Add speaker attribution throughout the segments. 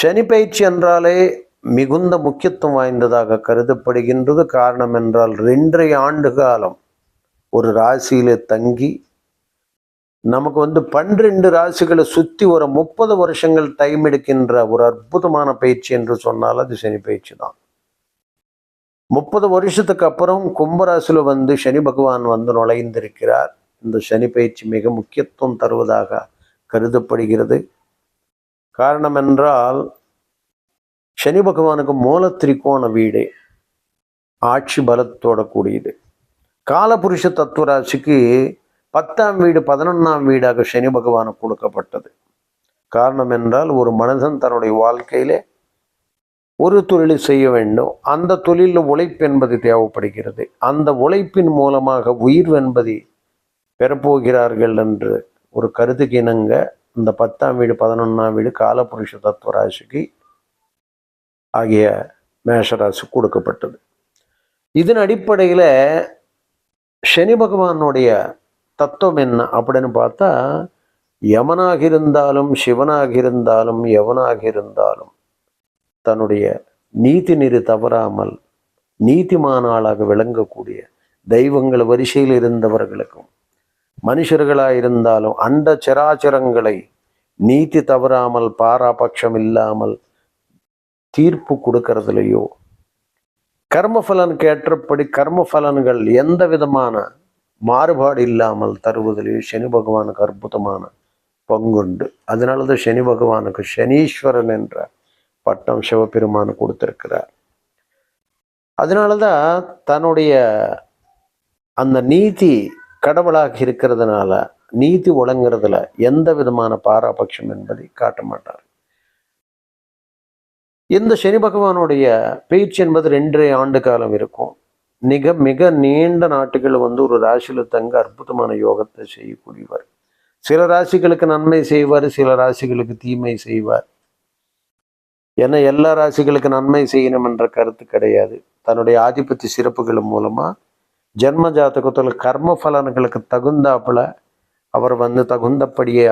Speaker 1: சனி பயிற்சி என்றாலே மிகுந்த முக்கியத்துவம் வாய்ந்ததாக கருதப்படுகின்றது காரணம் என்றால் ரெண்டரை ஆண்டு காலம் ஒரு ராசியிலே தங்கி நமக்கு வந்து பன்னிரெண்டு ராசிகளை சுற்றி ஒரு முப்பது வருஷங்கள் டைம் எடுக்கின்ற ஒரு அற்புதமான பயிற்சி என்று சொன்னால் அது சனி பயிற்சி தான் முப்பது வருஷத்துக்கு அப்புறம் கும்பராசியில் வந்து சனி பகவான் வந்து நுழைந்திருக்கிறார் இந்த சனி பயிற்சி மிக முக்கியத்துவம் தருவதாக கருதப்படுகிறது காரணம் என்றால் சனி பகவானுக்கு மூல திரிகோண வீடு ஆட்சி பலத்தோட கூடியது காலபுருஷ தத்துவராசிக்கு பத்தாம் வீடு பதினொன்றாம் வீடாக சனி பகவான் கொடுக்கப்பட்டது காரணம் என்றால் ஒரு மனிதன் தன்னுடைய வாழ்க்கையிலே ஒரு தொழிலை செய்ய வேண்டும் அந்த தொழிலில் உழைப்பு என்பது தேவைப்படுகிறது அந்த உழைப்பின் மூலமாக உயிர் என்பது பெறப்போகிறார்கள் என்று ஒரு கருத்துக்கு இணங்க இந்த பத்தாம் வீடு பதினொன்றாம் வீடு காலபுருஷ தத்துவ ராசிக்கு ஆகிய மேஷராசி கொடுக்கப்பட்டது இதன் அடிப்படையில் சனி பகவானுடைய தத்துவம் என்ன அப்படின்னு பார்த்தா யமனாக இருந்தாலும் சிவனாக இருந்தாலும் எவனாக இருந்தாலும் தன்னுடைய நீதி நெறி தவறாமல் நீதிமானாளாக விளங்கக்கூடிய தெய்வங்கள் வரிசையில் இருந்தவர்களுக்கும் மனுஷர்களாக இருந்தாலும் அண்ட சராச்சரங்களை நீதி தவறாமல் பாராபட்சம் இல்லாமல் தீர்ப்பு கொடுக்கறதுலையோ கர்மஃபலன் கேட்டபடி கர்மஃபலன்கள் எந்த விதமான மாறுபாடு இல்லாமல் தருவதிலேயே சனி பகவானுக்கு அற்புதமான பங்குண்டு அதனால தான் சனி பகவானுக்கு சனீஸ்வரன் என்ற பட்டம் சிவபெருமான் கொடுத்திருக்கிறார் அதனால தான் தன்னுடைய அந்த நீதி கடவுளாக இருக்கிறதுனால நீதி ஒழுங்குறதுல எந்த விதமான பாராபட்சம் என்பதை காட்ட மாட்டார் இந்த சனி பகவானுடைய பேச்சு என்பது ரெண்டரை ஆண்டு காலம் இருக்கும் மிக மிக நீண்ட நாட்டுகள் வந்து ஒரு ராசியில் தங்க அற்புதமான யோகத்தை செய்யக்கூடியவர் சில ராசிகளுக்கு நன்மை செய்வார் சில ராசிகளுக்கு தீமை செய்வார் ஏன்னா எல்லா ராசிகளுக்கு நன்மை செய்யணும் என்ற கருத்து கிடையாது தன்னுடைய ஆதிபத்திய சிறப்புகள் மூலமாக ஜென்ம ஜாதகத்தில் கர்ம பலன்களுக்கு தகுந்தாப்புல அவர் வந்து தகுந்தபடியே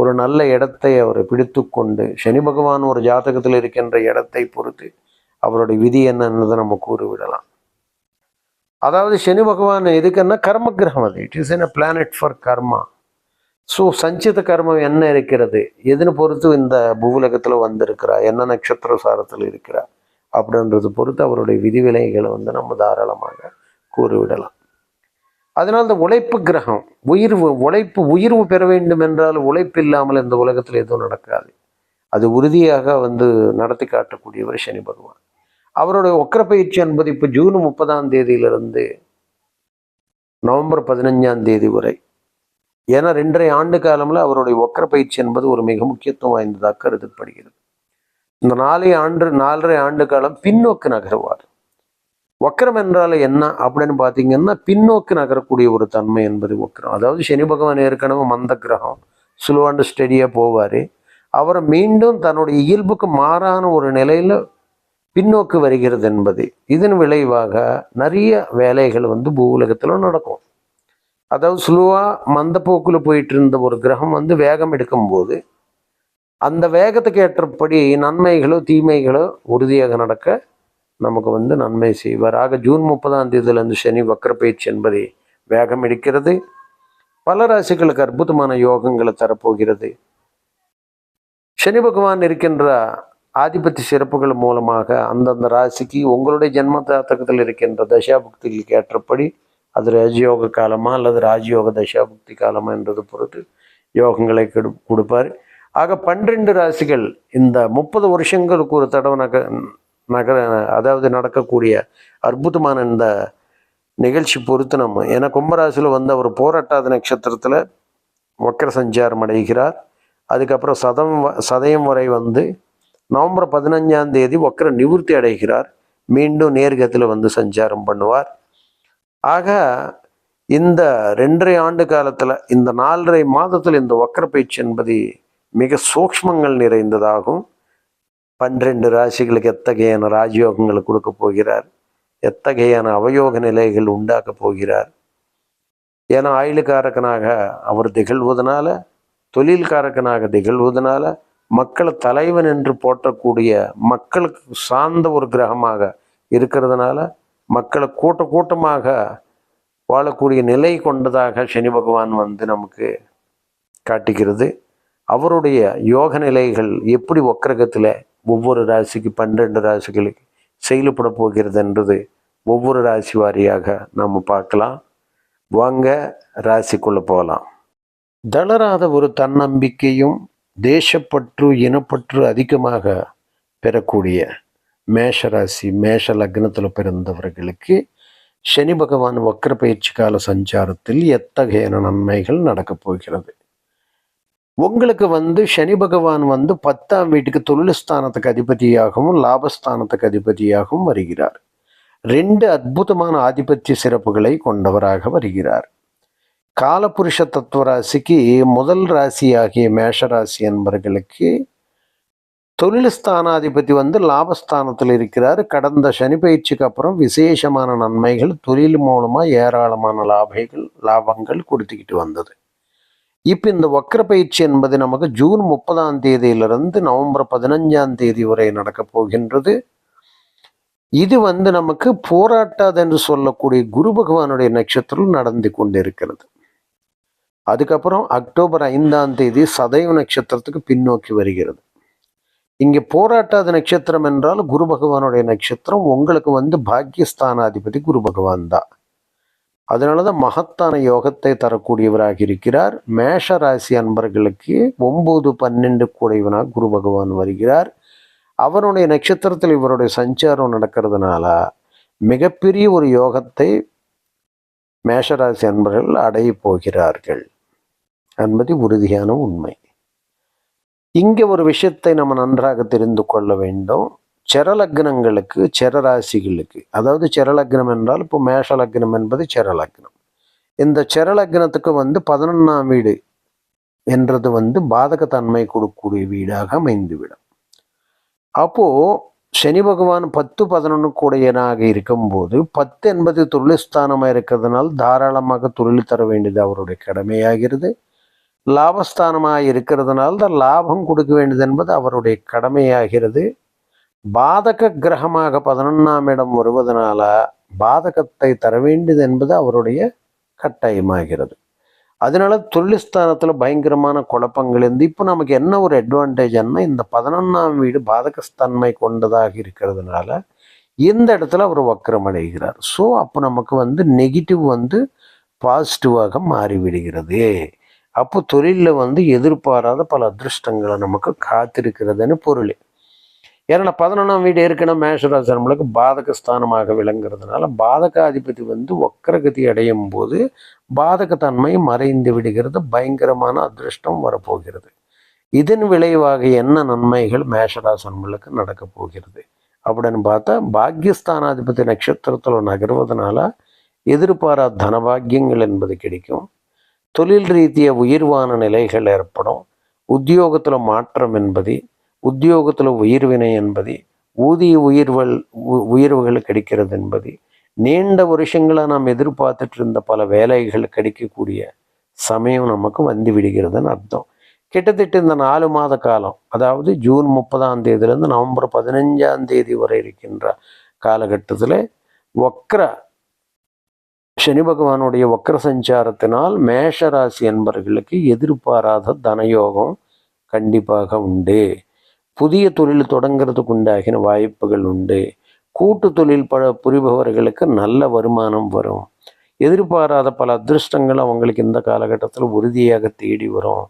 Speaker 1: ஒரு நல்ல இடத்தை அவர் பிடித்து கொண்டு சனி பகவான் ஒரு ஜாதகத்தில் இருக்கின்ற இடத்தை பொறுத்து அவருடைய விதி என்னன்னு நம்ம கூறிவிடலாம் அதாவது சனி பகவான் எதுக்குன்னா கர்ம கிரகம் அது it is an planet for karma so சஞ்சித கர்மம் என்ன இருக்கிறது எதுன்னு பொறுத்து இந்த பூவுலகத்தில் வந்திருக்கிறா என்ன நட்சத்திர சாரத்தில் இருக்கிறா அப்படின்றது பொறுத்து அவருடைய விதிவிலைகளை வந்து நம்ம தாராளமாக கூறிவிடலாம் அதனால் இந்த உழைப்பு கிரகம் உயிர்வு உழைப்பு உயிர்வு பெற வேண்டும் என்றால் உழைப்பு இல்லாமல் இந்த உலகத்தில் எதுவும் நடக்காது அது உறுதியாக வந்து நடத்தி காட்டக்கூடியவர் சனி பகவான் அவருடைய ஒக்கர பயிற்சி என்பது இப்போ ஜூன் முப்பதாம் தேதியிலிருந்து நவம்பர் பதினஞ்சாம் தேதி வரை ஏன்னா ரெண்டரை ஆண்டு காலமில் அவருடைய ஒக்கர பயிற்சி என்பது ஒரு மிக முக்கியத்துவம் வாய்ந்ததாக கருதப்படுகிறது இந்த நாலே ஆண்டு நாலரை ஆண்டு காலம் பின்னோக்கு நகர்வார் வக்கரம் என்றால் என்ன அப்படின்னு பார்த்தீங்கன்னா பின்னோக்கி நகரக்கூடிய ஒரு தன்மை என்பது வக்கரம் அதாவது சனி பகவான் ஏற்கனவே மந்த கிரகம் ஸ்லோ ஸ்டெடியாக போவார் அவரை மீண்டும் தன்னுடைய இயல்புக்கு மாறான ஒரு நிலையில் பின்னோக்கு வருகிறது என்பது இதன் விளைவாக நிறைய வேலைகள் வந்து பூவுலகத்தில் நடக்கும் அதாவது ஸ்லோவாக மந்தப்போக்கில் போயிட்டு இருந்த ஒரு கிரகம் வந்து வேகம் எடுக்கும்போது அந்த வேகத்துக்கு ஏற்றபடி நன்மைகளோ தீமைகளோ உறுதியாக நடக்க நமக்கு வந்து நன்மை செய்வாராக ஜூன் முப்பதாம் தேதியிலிருந்து சனி வக்கரப்பயிற்சி என்பதை வேகம் எடுக்கிறது பல ராசிகளுக்கு அற்புதமான யோகங்களை தரப்போகிறது சனி பகவான் இருக்கின்ற ஆதிபத்திய சிறப்புகள் மூலமாக அந்தந்த ராசிக்கு உங்களுடைய ஜென்ம தாத்தகத்தில் இருக்கின்ற தசாபுக்திகளுக்கு ஏற்றபடி அது ராஜயோக காலமா அல்லது ராஜயோக தசாபுக்தி காலமா என்றது பொறுத்து யோகங்களை கொடுப்பார் ஆக பன்னிரண்டு ராசிகள் இந்த முப்பது வருஷங்களுக்கு ஒரு தடவை நகர அதாவது நடக்கக்கூடிய அற்புதமான இந்த நிகழ்ச்சி பொறுத்து நம்ம ஏன்னா கும்பராசியில் வந்த ஒரு போராட்டாத நட்சத்திரத்தில் வக்கர சஞ்சாரம் அடைகிறார் அதுக்கப்புறம் சதம் சதயம் வரை வந்து நவம்பர் பதினஞ்சாம் தேதி வக்கர நிவர்த்தி அடைகிறார் மீண்டும் நேர்கத்தில் வந்து சஞ்சாரம் பண்ணுவார் ஆக இந்த ரெண்டரை ஆண்டு காலத்தில் இந்த நாலரை மாதத்தில் இந்த வக்கர பயிற்சி என்பது மிக சூக்மங்கள் நிறைந்ததாகும் பன்னிரெண்டு ராசிகளுக்கு எத்தகையான ராஜயோகங்களை கொடுக்க போகிறார் எத்தகையான அவயோக நிலைகள் உண்டாக்கப் போகிறார் ஏன்னா ஆயுளுக்காரக்கனாக அவர் திகழ்வதனால தொழில்காரக்கனாக திகழ்வதனால மக்கள் தலைவன் என்று போற்றக்கூடிய மக்களுக்கு சார்ந்த ஒரு கிரகமாக இருக்கிறதுனால மக்களை கூட்ட கூட்டமாக வாழக்கூடிய நிலை கொண்டதாக சனி பகவான் வந்து நமக்கு காட்டுகிறது அவருடைய யோக நிலைகள் எப்படி ஒக்கரகத்தில் ஒவ்வொரு ராசிக்கு பன்னெண்டு ராசிகளுக்கு செயல்பட போகிறது என்றது ஒவ்வொரு ராசி வாரியாக நாம் பார்க்கலாம் வாங்க ராசிக்குள்ளே போகலாம் தளராத ஒரு தன்னம்பிக்கையும் தேசப்பற்று இனப்பற்று அதிகமாக பெறக்கூடிய மேஷராசி மேஷ லக்னத்தில் பிறந்தவர்களுக்கு சனி பகவான் வக்கர பயிற்சி கால சஞ்சாரத்தில் எத்தகைய நன்மைகள் நடக்கப் போகிறது உங்களுக்கு வந்து சனி பகவான் வந்து பத்தாம் வீட்டுக்கு தொழில்ஸ்தானத்துக்கு அதிபதியாகவும் லாபஸ்தானத்துக்கு அதிபதியாகவும் வருகிறார் ரெண்டு அற்புதமான ஆதிபத்திய சிறப்புகளை கொண்டவராக வருகிறார் காலபுருஷ தத்துவ ராசிக்கு முதல் ராசி ஆகிய மேஷ ராசி என்பவர்களுக்கு தொழில் ஸ்தானாதிபதி வந்து லாபஸ்தானத்தில் இருக்கிறார் கடந்த சனி பயிற்சிக்கு அப்புறம் விசேஷமான நன்மைகள் தொழில் மூலமாக ஏராளமான லாபங்கள் லாபங்கள் கொடுத்துக்கிட்டு வந்தது இப்போ இந்த வக்கர பயிற்சி என்பது நமக்கு ஜூன் முப்பதாம் தேதியிலிருந்து நவம்பர் பதினஞ்சாம் தேதி வரை நடக்கப் போகின்றது இது வந்து நமக்கு போராட்டாது என்று சொல்லக்கூடிய குரு பகவானுடைய நட்சத்திரம் நடந்து கொண்டிருக்கிறது அதுக்கப்புறம் அக்டோபர் ஐந்தாம் தேதி சதைவ நட்சத்திரத்துக்கு பின்னோக்கி வருகிறது இங்கே போராட்டாத நட்சத்திரம் என்றால் குரு பகவானுடைய நட்சத்திரம் உங்களுக்கு வந்து பாக்கியஸ்தானாதிபதி குரு பகவான் தான் அதனால தான் மகத்தான யோகத்தை தரக்கூடியவராக இருக்கிறார் மேஷ ராசி அன்பர்களுக்கு ஒம்பது பன்னெண்டு கூடையவனாக குரு பகவான் வருகிறார் அவருடைய நட்சத்திரத்தில் இவருடைய சஞ்சாரம் நடக்கிறதுனால மிகப்பெரிய ஒரு யோகத்தை மேஷராசி அன்பர்கள் அடைய போகிறார்கள் என்பது உறுதியான உண்மை இங்கே ஒரு விஷயத்தை நம்ம நன்றாக தெரிந்து கொள்ள வேண்டும் செரலக்னங்களுக்கு செரராசிகளுக்கு அதாவது செரலக்னம் என்றால் இப்போ மேஷலக்னம் என்பது செரலக்னம் இந்த செரலக்னத்துக்கு வந்து பதினொன்றாம் வீடு என்றது வந்து பாதகத்தன்மை கொடுக்கக்கூடிய வீடாக அமைந்துவிடும் அப்போது சனி பகவான் பத்து பதினொன்று கூடையனாக இருக்கும்போது பத்து என்பது தொழில்ஸ்தானமாக இருக்கிறதுனால் தாராளமாக தொழில் தர வேண்டியது அவருடைய கடமையாகிறது லாபஸ்தானமாக இருக்கிறதுனால தான் லாபம் கொடுக்க வேண்டியது என்பது அவருடைய கடமையாகிறது பாதக கிரகமாக பதினொன்றாம் இடம் வருவதனால பாதகத்தை தர வேண்டியது என்பது அவருடைய கட்டாயமாகிறது அதனால தொழில்ஸ்தானத்தில் பயங்கரமான குழப்பங்கள் இருந்து இப்போ நமக்கு என்ன ஒரு அட்வான்டேஜ்னா இந்த பதினொன்றாம் வீடு பாதகஸ்தன்மை கொண்டதாக இருக்கிறதுனால இந்த இடத்துல அவர் வக்கரம் அடைகிறார் ஸோ அப்போ நமக்கு வந்து நெகட்டிவ் வந்து பாசிட்டிவாக மாறிவிடுகிறது அப்போ தொழிலில் வந்து எதிர்பாராத பல அதிர்ஷ்டங்களை நமக்கு காத்திருக்கிறதுன்னு பொருள் ஏன்னா பதினொன்றாம் வீடு ஏற்கனவே மேஷராசி நம்மளுக்கு பாதக ஸ்தானமாக விளங்குறதுனால பாதகாதிபதி வந்து ஒக்கரகதி அடையும் போது பாதகத்தன்மை மறைந்து விடுகிறது பயங்கரமான அதிர்ஷ்டம் வரப்போகிறது இதன் விளைவாக என்ன நன்மைகள் மேஷராசன்களுக்கு நடக்க போகிறது அப்படின்னு பார்த்தா பாக்யஸ்தானாதிபதி நட்சத்திரத்தில் நகர்வதனால எதிர்பாரா தனபாகியங்கள் என்பது கிடைக்கும் தொழில் ரீதியாக உயிர்வான நிலைகள் ஏற்படும் உத்தியோகத்தில் மாற்றம் என்பது உத்தியோகத்தில் உயிர்வினை என்பது ஊதிய உயிர்வல் உயர்வுகள் கிடைக்கிறது என்பது நீண்ட வருஷங்களாக நாம் எதிர்பார்த்துட்டு இருந்த பல வேலைகள் கிடைக்கக்கூடிய சமயம் நமக்கு வந்து விடுகிறதுன்னு அர்த்தம் கிட்டத்தட்ட இந்த நாலு மாத காலம் அதாவது ஜூன் முப்பதாம் தேதியிலேருந்து நவம்பர் பதினஞ்சாம் தேதி வரை இருக்கின்ற காலகட்டத்தில் வக்ர சனி பகவானுடைய வக்ர சஞ்சாரத்தினால் மேஷராசி என்பவர்களுக்கு எதிர்பாராத தனயோகம் கண்டிப்பாக உண்டு புதிய தொழில் தொடங்கிறதுக்கு உண்டாகின வாய்ப்புகள் உண்டு கூட்டு தொழில் பல புரிபவர்களுக்கு நல்ல வருமானம் வரும் எதிர்பாராத பல அதிர்ஷ்டங்கள் அவங்களுக்கு இந்த காலகட்டத்தில் உறுதியாக தேடி வரும்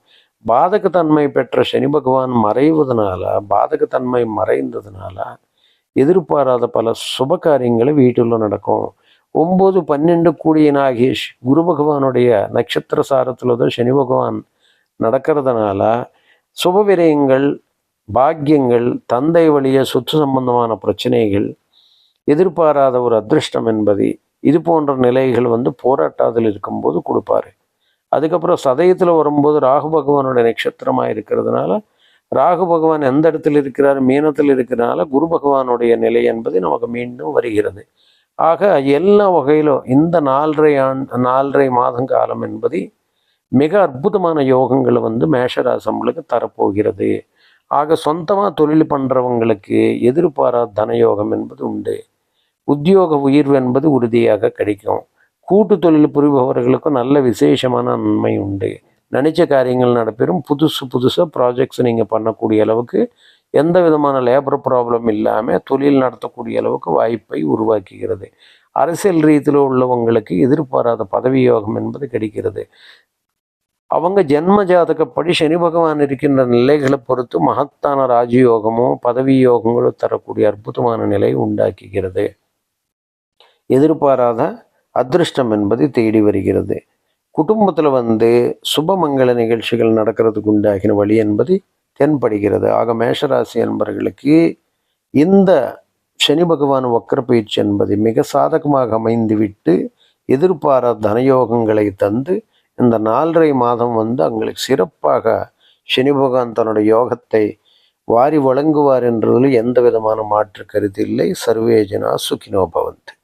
Speaker 1: பாதகத்தன்மை பெற்ற சனி பகவான் மறைவதனால பாதகத்தன்மை மறைந்ததுனால எதிர்பாராத பல சுப காரியங்களை வீட்டில் நடக்கும் ஒம்பது பன்னெண்டு கூடியனாகிய குரு பகவானுடைய நட்சத்திர சாரத்தில் தான் சனி பகவான் நடக்கிறதுனால சுப விரயங்கள் பாக்கியங்கள் தந்தை வழிய சொத்து சம்பந்தமான பிரச்சனைகள் எதிர்பாராத ஒரு அதிர்ஷ்டம் என்பது இது போன்ற நிலைகள் வந்து போராட்டத்தில் இருக்கும்போது கொடுப்பாரு அதுக்கப்புறம் சதயத்தில் வரும்போது ராகு பகவானோட நட்சத்திரமாக இருக்கிறதுனால ராகு பகவான் எந்த இடத்துல இருக்கிறார் மீனத்தில் இருக்கிறனால குரு பகவானுடைய நிலை என்பது நமக்கு மீண்டும் வருகிறது ஆக எல்லா வகையிலும் இந்த நாலரை ஆண் நாலரை மாதம் காலம் என்பது மிக அற்புதமான யோகங்களை வந்து மேஷராசம்களுக்கு தரப்போகிறது ஆக சொந்தமாக தொழில் பண்ணுறவங்களுக்கு எதிர்பாராத தனயோகம் என்பது உண்டு உத்தியோக உயர்வு என்பது உறுதியாக கிடைக்கும் கூட்டு தொழில் புரிபவர்களுக்கும் நல்ல விசேஷமான நன்மை உண்டு நினைச்ச காரியங்கள் நடைபெறும் புதுசு புதுசாக ப்ராஜெக்ட்ஸ் நீங்கள் பண்ணக்கூடிய அளவுக்கு எந்த விதமான லேபர் ப்ராப்ளம் இல்லாமல் தொழில் நடத்தக்கூடிய அளவுக்கு வாய்ப்பை உருவாக்குகிறது அரசியல் ரீதியில் உள்ளவங்களுக்கு எதிர்பாராத பதவி யோகம் என்பது கிடைக்கிறது அவங்க ஜென்ம ஜாதகப்படி சனி பகவான் இருக்கின்ற நிலைகளை பொறுத்து மகத்தான ராஜயோகமோ பதவி யோகங்களோ தரக்கூடிய அற்புதமான நிலை உண்டாக்குகிறது எதிர்பாராத அதிருஷ்டம் என்பது தேடி வருகிறது குடும்பத்தில் வந்து சுபமங்கள நிகழ்ச்சிகள் நடக்கிறதுக்கு உண்டாகின வழி என்பது தென்படுகிறது ஆக மேஷராசி என்பவர்களுக்கு இந்த சனி பகவான் வக்கர பயிற்சி என்பது மிக சாதகமாக அமைந்துவிட்டு எதிர்பாராத தனயோகங்களை தந்து இந்த நாலரை மாதம் வந்து அவங்களுக்கு சிறப்பாக சனி பகவான் தன்னுடைய யோகத்தை வாரி வழங்குவார் என்றதில் எந்த விதமான மாற்று கருத்து இல்லை சர்வேஜனா சுகினோ பவந்தி